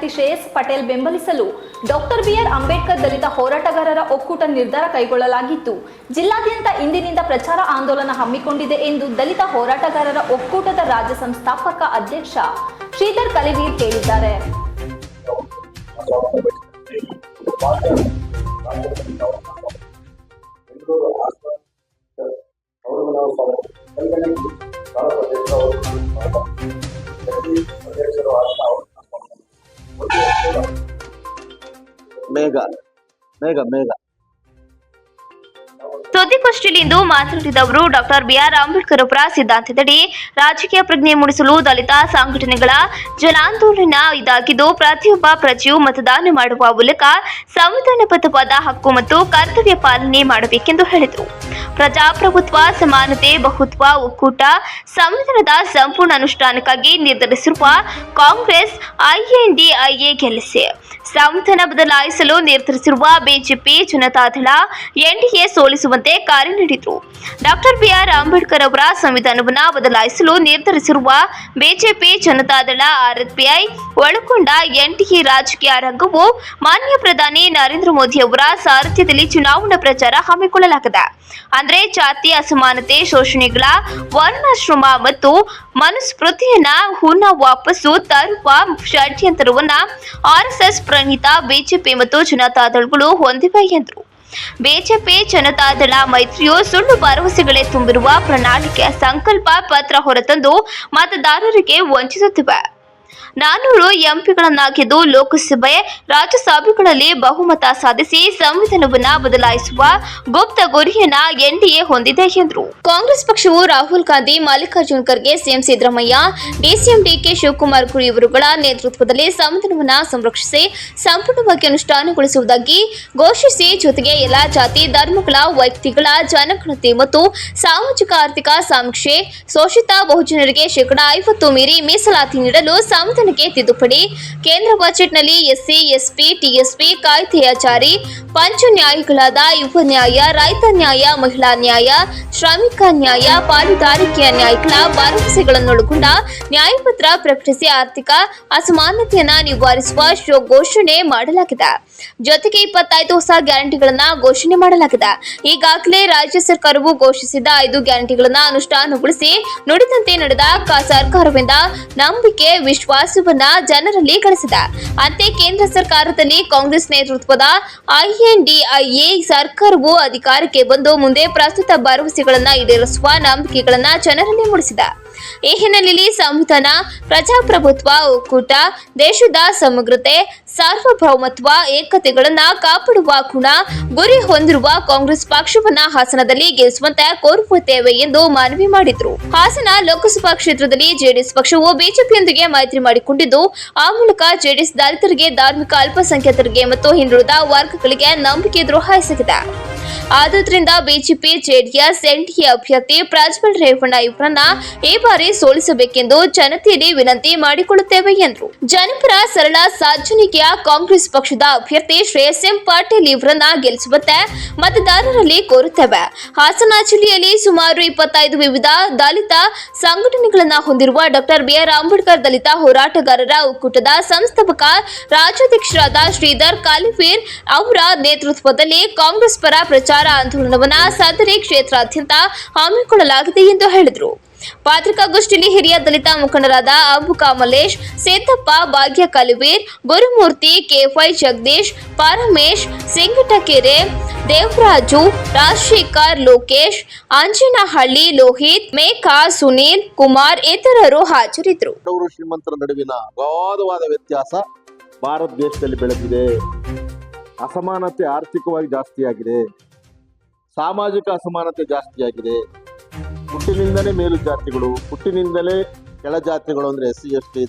ಅಭ್ಯರ್ಥಿ ಶ್ರೇಯಸ್ ಪಟೇಲ್ ಬೆಂಬಲಿಸಲು doctor B R Ambedkar ದಲಿತ ಹೋರಾಟಗಾರರ ಒಕ್ಕೂಟ ನಿರ್ಧಾರ ಕೈಗೊಳ್ಳಲಾಗಿತ್ತು. ಜಿಲ್ಲಾದ್ಯಂತ ಇಂದಿನಿಂದ ಪ್ರಚಾರ ಆಂದೋಲನ ಹಮ್ಮಿಕೊಂಡಿದೆ ಎಂದು ದಲಿತ ಹೋರಾಟಗಾರರ ಒಕ್ಕೂಟದ ರಾಜ್ಯ ಸಂಸ್ಥಾಪಕ ಅಧ್ಯಕ್ಷ ಶ್ರೀಧರ್ ಕಲಿವೀರ್ ಹೇಳಿದ್ದಾರೆ ಮೇಘ ಮೇಘ ಮೇಘ. ಸುದ್ದಿಗೋಷ್ಠಿಯಲ್ಲಿಂದು ಮಾತನಾಡಿದ ಅವರು, ಡಾಕ್ಟರ್ ಬಿಆರ್ ಅಂಬೇಡ್ಕರ್ ಅವರ ಸಿದ್ಧಾಂತದಡಿ ರಾಜಕೀಯ ಪ್ರಜ್ಞೆ ಮೂಡಿಸಲು ದಲಿತ ಸಂಘಟನೆಗಳ ಜನಾಂದೋಲನ ಇದಾಗಿದ್ದು, ಪ್ರತಿಯೊಬ್ಬ ಪ್ರಜೆಯು ಮತದಾನ ಮಾಡುವ ಮೂಲಕ ಸಂವಿಧಾನಬದ್ಧವಾದ ಹಕ್ಕು ಮತ್ತು ಕರ್ತವ್ಯ ಪಾಲನೆ ಮಾಡಬೇಕೆಂದು ಹೇಳಿದರು. ಪ್ರಜಾಪ್ರಭುತ್ವ, ಸಮಾನತೆ, ಬಹುತ್ವ, ಒಕ್ಕೂಟ, ಸಂವಿಧಾನದ ಸಂಪೂರ್ಣ ಅನುಷ್ಠಾನಕ್ಕಾಗಿ ನಿರ್ಧರಿಸಿರುವ ಕಾಂಗ್ರೆಸ್, ಐಎನ್ಡಿಐಎ ಗೆಲ್ಲಿಸಿ ಸಂವಿಧಾನ ಬದಲಾಯಿಸಲು ನಿರ್ಧರಿಸಿರುವ ಬಿಜೆಪಿ ಜನತಾದಳ ಎನ್ಡಿಎ ಸೋಲಿಸುವಂತೆ ಕರೆ ನೀಡಿದರು. ಡಾಕ್ಟರ್ ಬಿಆರ್ ಅಂಬೇಡ್ಕರ್ ಅವರ ಸಂವಿಧಾನವನ್ನು ಬದಲಾಯಿಸಲು ನಿರ್ಧರಿಸಿರುವ ಬಿಜೆಪಿ ಜನತಾದಳ ಆರ್ಎಸ್ಪಿಐ ಒಳಗೊಂಡ ಎನ್ಡಿಎ ರಾಜಕೀಯ ರಂಗವು ಮಾನ್ಯ ಪ್ರಧಾನಿ ನರೇಂದ್ರ ಮೋದಿ ಅವರ ಸಾರಥ್ಯದಲ್ಲಿ ಚುನಾವಣಾ ಪ್ರಚಾರ ಹಮ್ಮಿಕೊಳ್ಳಲಾಗಿದೆ. ಅಂದರೆ ಜಾತಿ ಅಸಮಾನತೆ, ಶೋಷಣೆಗಳ ವರ್ಣಾಶ್ರಮ ಮತ್ತು ಮನುಸ್ಮೃತಿಯನ್ನ ಹುನ್ನ ವಾಪಸ್ಸು ತರುವ ಷಡ್ಯಂತ್ರವನ್ನ ಆರ್ಎಸ್ಎಸ್ ಪ್ರಣೀತ, ಬಿಜೆಪಿ ಮತ್ತು ಜನತಾದಳಗಳು ಹೊಂದಿವೆ ಎಂದರು. ಬಿಜೆಪಿ ಜನತಾದಳ ಮೈತ್ರಿಯು ಸುಳ್ಳು ಭರವಸೆಗಳೇ ತುಂಬಿರುವ ಪ್ರಣಾಳಿಕೆ ಸಂಕಲ್ಪ ಪತ್ರ ಹೊರತಂದು ಮತದಾರರಿಗೆ ವಂಚಿಸುತ್ತಿವೆ. ನಾನೂರು ಎಂಪಿಗಳನ್ನಾಗಿದ್ದು ಲೋಕಸಭೆ, ರಾಜ್ಯಸಭೆಗಳಲ್ಲಿ ಬಹುಮತ ಸಾಧಿಸಿ ಸಂವಿಧಾನವನ್ನ ಬದಲಾಯಿಸುವ ಗುಪ್ತ ಗುರಿಯನ್ನ ಎನ್ಡಿಎ ಹೊಂದಿದೆ ಎಂದರು. ಕಾಂಗ್ರೆಸ್ ಪಕ್ಷವು Rahul Gandhi, Mallikarjun Kharge CM Siddaramaiah DCM D K Shivakumar ಕುರಿ ಇವರುಗಳ ನೇತೃತ್ವದಲ್ಲಿ ಸಂವಿಧಾನವನ್ನ ಸಂರಕ್ಷಿಸಿ, ಸಂಪೂರ್ಣವಾಗಿ ಅನುಷ್ಠಾನಗೊಳಿಸುವುದಾಗಿ ಘೋಷಿಸಿ ಜೊತೆಗೆ ಎಲ್ಲಾ ಜಾತಿ, ಧರ್ಮಗಳ, ವ್ಯಕ್ತಿಗಳ ಜನಗಣತಿ ಮತ್ತು ಸಾಮಾಜಿಕ ಆರ್ಥಿಕ ಸಮೀಕ್ಷೆ, ಶೋಷಿತ ಬಹುಜನರಿಗೆ ಶೇಕಡಾ ಐವತ್ತು ಮೀರಿ ಮೀಸಲಾತಿ ನೀಡಲು ಸಂವಿಧಾನಕ್ಕೆ ತಿದ್ದುಪಡಿ ಕೇಂದ್ರ ಬಜೆಟ್ನಲ್ಲಿ ಎಸ್ಸಿ ಎಸ್ಪಿ ಟಿಎಸ್ಪಿ ಕಾಯ್ದೆಯ ಜಾರಿ, ಪಂಚ ನ್ಯಾಯಗಳಾದ ಯುವ ನ್ಯಾಯ, ರೈತ ನ್ಯಾಯ, ಮಹಿಳಾ ನ್ಯಾಯ, ಶ್ರಮಿಕ ನ್ಯಾಯ, ಪಾಲುದಾರಿಕೆಯ ನ್ಯಾಯಗಳ ಭರವಸೆಗಳನ್ನೊಳಗೊಂಡ ನ್ಯಾಯಪತ್ರ ಪ್ರಕಟಿಸಿ ಆರ್ಥಿಕ ಅಸಮಾನತೆಯನ್ನ ನಿವಾರಿಸುವ ಶೋ ಘೋಷಣೆ ಮಾಡಲಾಗಿದೆ. ಜೊತೆಗೆ ಇಪ್ಪತ್ತೈದು ಹೊಸ ಗ್ಯಾರಂಟಿಗಳನ್ನ ಘೋಷಣೆ ಮಾಡಲಾಗಿದೆ. ಈಗಾಗಲೇ ರಾಜ್ಯ ಸರ್ಕಾರವು ಘೋಷಿಸಿದ ಐದು ಗ್ಯಾರಂಟಿಗಳನ್ನ ಅನುಷ್ಠಾನಗೊಳಿಸಿ ನುಡಿದಂತೆ ನಡೆದ ಸರ್ಕಾರವಿಂದ ನಂಬಿಕೆ ನಂಬಿಕೆ ವಿಶ್ವಾಸವನ್ನ ಜನರಲ್ಲಿ ಗಳಿಸಿದ. ಅಂತೆ ಕೇಂದ್ರ ಸರ್ಕಾರದಲ್ಲಿ ಕಾಂಗ್ರೆಸ್ ನೇತೃತ್ವದ ಐಎನ್ಡಿಐಎ ಸರ್ಕಾರವು ಅಧಿಕಾರಕ್ಕೆ ಬಂದು ಮುಂದೆ ಪ್ರಸ್ತುತ ಭರವಸೆಗಳನ್ನ ಈಡೇರಿಸುವ ನಂಬಿಕೆಗಳನ್ನ ಜನರಲ್ಲಿ ಮೂಡಿಸಿದ. ಈ ಹಿನ್ನೆಲೆಯಲ್ಲಿ ಸಂವಿಧಾನ, ಪ್ರಜಾಪ್ರಭುತ್ವ, ಒಕ್ಕೂಟ, ದೇಶದ ಸಮಗ್ರತೆ ಸಾರ್ವಭೌಮತ್ವ, ಏಕತೆಗಳನ್ನು ಕಾಪಾಡುವ ಗುಣ, ಗುರಿ ಹೊಂದಿರುವ ಕಾಂಗ್ರೆಸ್ ಪಕ್ಷವನ್ನ ಹಾಸನದಲ್ಲಿ ಗೆಲ್ಲಿಸುವಂತೆ ಕೋರುತ್ತೇವೆ ಎಂದು ಮನವಿ ಮಾಡಿದ್ರು. ಹಾಸನ ಲೋಕಸಭಾ ಕ್ಷೇತ್ರದಲ್ಲಿ ಜೆಡಿಎಸ್ ಪಕ್ಷವು ಬಿಜೆಪಿಯೊಂದಿಗೆ ಮೈತ್ರಿ ಮಾಡಿಕೊಂಡಿದ್ದು, ಆ ಮೂಲಕ ಜೆಡಿಎಸ್ ದಲಿತರಿಗೆ, ಧಾರ್ಮಿಕ ಅಲ್ಪಸಂಖ್ಯಾತರಿಗೆ ಮತ್ತು ಹಿಂದುಳಿದ ವರ್ಗಗಳಿಗೆ ನಂಬಿಕೆ ದ್ರೋಹ ಎಸಗಿದೆ. ಆದುದರಿಂದ ಬಿಜೆಪಿ, ಜೆಡಿಎಸ್, ಎನ್ಡಿಎ ಅಭ್ಯರ್ಥಿ ಪ್ರಜ್ವಲ್ ರೇವಣ್ಣ ಇವರನ್ನ ಈ ಬಾರಿ ಸೋಲಿಸಬೇಕೆಂದು ಜನತೆಯಲ್ಲಿ ವಿನಂತಿ ಮಾಡಿಕೊಳ್ಳುತ್ತೇವೆ ಎಂದರು. ಜನಪರ ಸರಳ ಸಾರ್ವಜನಿಕೆಯ ಕಾಂಗ್ರೆಸ್ ಪಕ್ಷದ ಅಭ್ಯರ್ಥಿ ಶ್ರೇಯಸ್ ಎಂ ಪಾಟೀಲ್ ಇವರನ್ನ ಗೆಲ್ಲಿಸುವಂತೆ ಮತದಾರರಲ್ಲಿ ಕೋರುತ್ತೇವೆ. ಹಾಸನ ಜಿಲ್ಲೆಯಲ್ಲಿ ಸುಮಾರು ಇಪ್ಪತ್ತೈದು ವಿವಿಧ ದಲಿತ ಸಂಘಟನೆಗಳನ್ನ ಹೊಂದಿರುವ ಡಾಕ್ಟರ್ ಬಿಆರ್ ಅಂಬೇಡ್ಕರ್ ದಲಿತ ಹೋರಾಟಗಾರರ ಒಕ್ಕೂಟದ ಸಂಸ್ಥಾಪಕ ರಾಜ್ಯಾಧ್ಯಕ್ಷರಾದ ಶ್ರೀಧರ್ ಕಾಲಿಫೀರ್ ಅವರ ನೇತೃತ್ವದಲ್ಲಿ ಕಾಂಗ್ರೆಸ್ ಪರ ಪ್ರಚಾರ ಆಂದೋಲನವನ್ನು ಸದರಿ ಕ್ಷೇತ್ರಾದ್ಯಂತ ಹಮ್ಮಿಕೊಳ್ಳಲಾಗಿದೆ ಎಂದು ಹೇಳಿದರು. ಪತ್ರಿಕಾಗೋಷ್ಠಿಯಲ್ಲಿ ಹಿರಿಯ ದಲಿತ ಮುಖಂಡರಾದ ಅಂಬುಕಾ ಮಲ್ಲೇಶ್ ಸೇತಪ್ಪ, ಭಾಗ್ಯ ಕಲಿವೀರ್, ಗುರುಮೂರ್ತಿ ಕೆಫೈ ಜಗದೀಶ್, ಪರಮೇಶ್, ಸಿಂಗಟಕೆರೆ, ದೇವರಾಜು, ರಾಜಶೇಖರ್, ಲೋಕೇಶ್ ಅಂಜನಹಳ್ಳಿ ಲೋಹಿತ್ ಮೇಕಾ ಸುನೀಲ್, ಕುಮಾರ್ ಇತರರು ಹಾಜರಿದ್ದರು. ಶ್ರೀಮಂತರ ನಡುವಿನ ಅಗಾಧವಾದ ವ್ಯತ್ಯಾಸ ಭಾರತ ದೇಶದಲ್ಲಿ ಬೆಳೆದಿದೆ ಅಸಮಾನತೆ ಆರ್ಥಿಕವಾಗಿ ಜಾಸ್ತಿಯಾಗಿದೆ. ಸಾಮಾಜಿಕ ಅಸಮಾನತೆ ಜಾಸ್ತಿಯಾಗಿದೆ ಹುಟ್ಟಿನಿಂದಲೇ ಮೇಲು ಜಾತಿಗಳು ಹುಟ್ಟಿನಿಂದಲೇ ಕೆಳ ಜಾತಿಗಳು ಅಂದ್ರೆ ಎಸ್ ಸಿ ಎಸ್ ಟಿ